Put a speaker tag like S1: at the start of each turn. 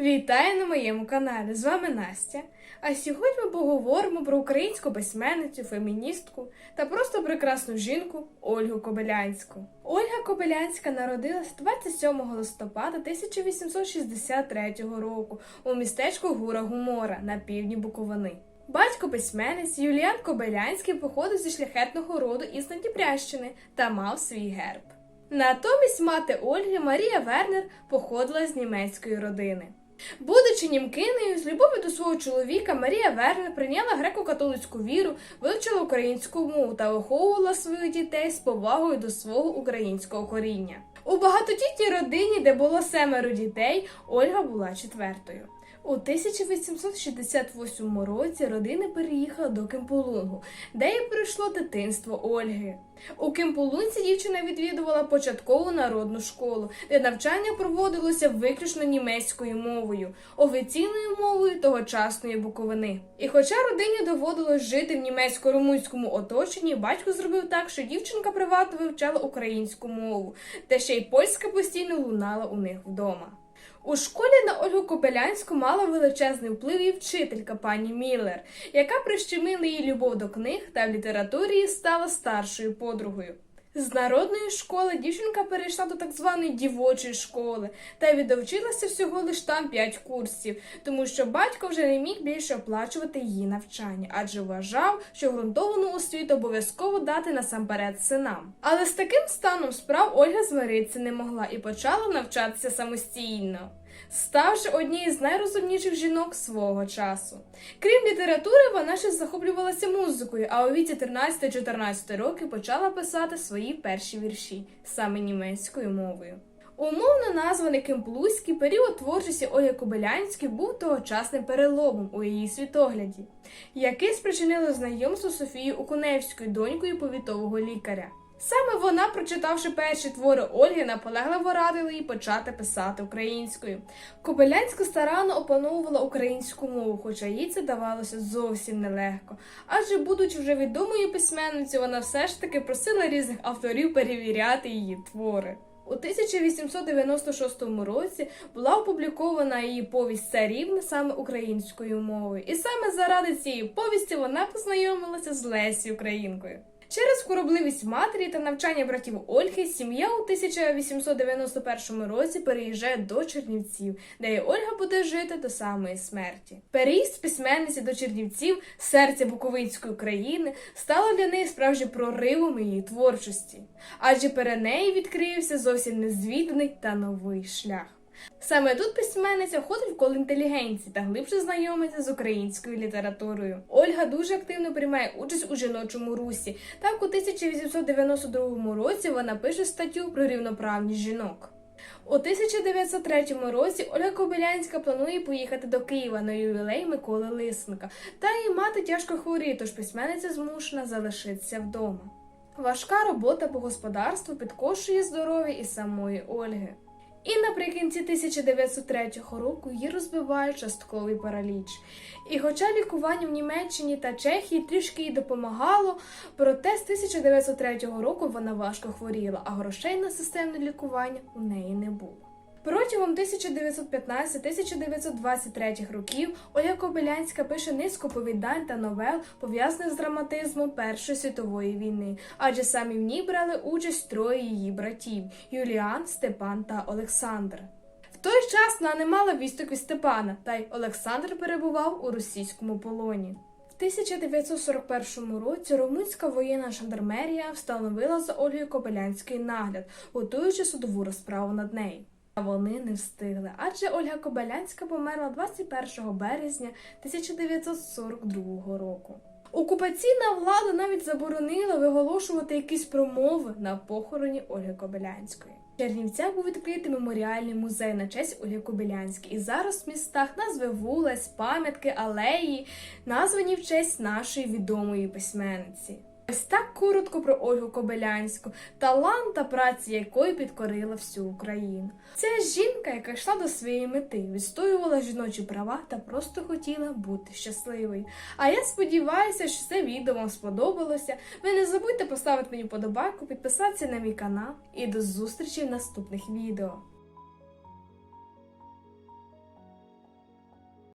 S1: Вітаю на моєму каналі! З вами Настя. А сьогодні ми поговоримо про українську письменницю, феміністку та просто прекрасну жінку Ольгу Кобилянську. Ольга Кобилянська народилась 27 листопада 1863 року у містечку Гура Гумора на півдні Буковини. Батько письменниць Юліан Кобилянський походив зі шляхетного роду із Надніпрянщини та мав свій герб. Натомість мати Ольги Марія Вернер походила з німецької родини. Будучи німкинею, з любові до свого чоловіка, Марія Верна прийняла греко-католицьку віру, вивчила українську мову та виховувала своїх дітей з повагою до свого українського коріння. У багатодітній родині, де було семеро дітей, Ольга була четвертою. У 1868 році родина переїхала до Кемполунгу, де й пройшло дитинство Ольги. У Кемполунці дівчина відвідувала початкову народну школу, де навчання проводилося виключно німецькою мовою, офіційною мовою тогочасної Буковини. І хоча родині доводилось жити в німецько-румунському оточенні, батько зробив так, що дівчинка приватно вивчала українську мову, та ще й польська постійно лунала у них вдома. У школі на Ольгу Кобилянську мала величезний вплив і вчителька пані Міллер, яка прищемила її любов до книг та в літературі стала старшою подругою. З народної школи дівчинка перейшла до так званої дівочої школи та відовчилася всього лиш там 5 курсів, тому що батько вже не міг більше оплачувати її навчання, адже вважав, що ґрунтовану освіту обов'язково дати насамперед синам. Але з таким станом справ Ольга змиритися не могла і почала навчатися самостійно. Ставши однією з найрозумніших жінок свого часу. Крім літератури, вона ще захоплювалася музикою, а у віці 13-14 років почала писати свої перші вірші саме німецькою мовою. Умовно названий Кемплузький період творчості Ольги Кобилянської був тогочасним переломом у її світогляді, який спричинило знайомство з Софією Окуневською, донькою повітового лікаря. Саме вона, прочитавши перші твори Ольги, наполегливо радила їй почати писати українською. Кобилянська старанно опановувала українську мову, хоча їй це давалося зовсім нелегко. Адже, будучи вже відомою письменницею, вона все ж таки просила різних авторів перевіряти її твори. У 1896 році була опублікована її повість царівна саме українською мовою, і саме заради цієї повісті вона познайомилася з Лесі Українкою. Через хворобливість матері та навчання братів Ольги сім'я у 1891 році переїжджає до Чернівців, де й Ольга буде жити до самої смерті. Переїзд письменниці до Чернівців, серця Буковинської країни, стало для неї справжнім проривом її творчості, адже перед нею відкрився зовсім незвіданий та новий шлях. Саме тут письменниця входить в коло інтелігенції та глибше знайомиться з українською літературою. Ольга дуже активно приймає участь у жіночому русі. Так, у 1892 році вона пише статтю про рівноправність жінок. У 1903 році Ольга Кобилянська планує поїхати до Києва на ювілей Миколи Лисника, та її мати тяжко хворіє, тож письменниця змушена залишитися вдома. Важка робота по господарству підкошує здоров'я і самої Ольги. І наприкінці 1903 року її розбиває частковий параліч. І хоча лікування в Німеччині та Чехії трішки їй допомагало, проте з 1903 року вона важко хворіла, а грошей на системне лікування у неї не було. Протягом 1915-1923 років Ольга Кобилянська пише низку повідань та новел, пов'язаних з драматизмом Першої світової війни, адже самі в ній брали участь троє її братів Юліан, Степан та Олександр. В той час вона не мала вісток від Степана, та й Олександр перебував у російському полоні. В 1941 році румунська воєнна жандармерія встановила за Ольгою Кобилянський нагляд, готуючи судову розправу над нею. Вони не встигли, адже Ольга Кобилянська померла 21 березня 1942 року. Окупаційна влада навіть заборонила виголошувати якісь промови на похороні Ольги Кобилянської. В Чернівцях був відкритий меморіальний музей на честь Ольги Кобилянської. І зараз в містах назви вулиць, пам'ятки, алеї, названі в честь нашої відомої письменниці. Ось так коротко про Ольгу Кобилянську, талант та праця якої підкорила всю Україну. Це жінка, яка йшла до своєї мети, відстоювала жіночі права та просто хотіла бути щасливою. А я сподіваюся, що це відео вам сподобалося. Ви не забудьте поставити мені подобайку, підписатися на мій канал і до зустрічі в наступних відео.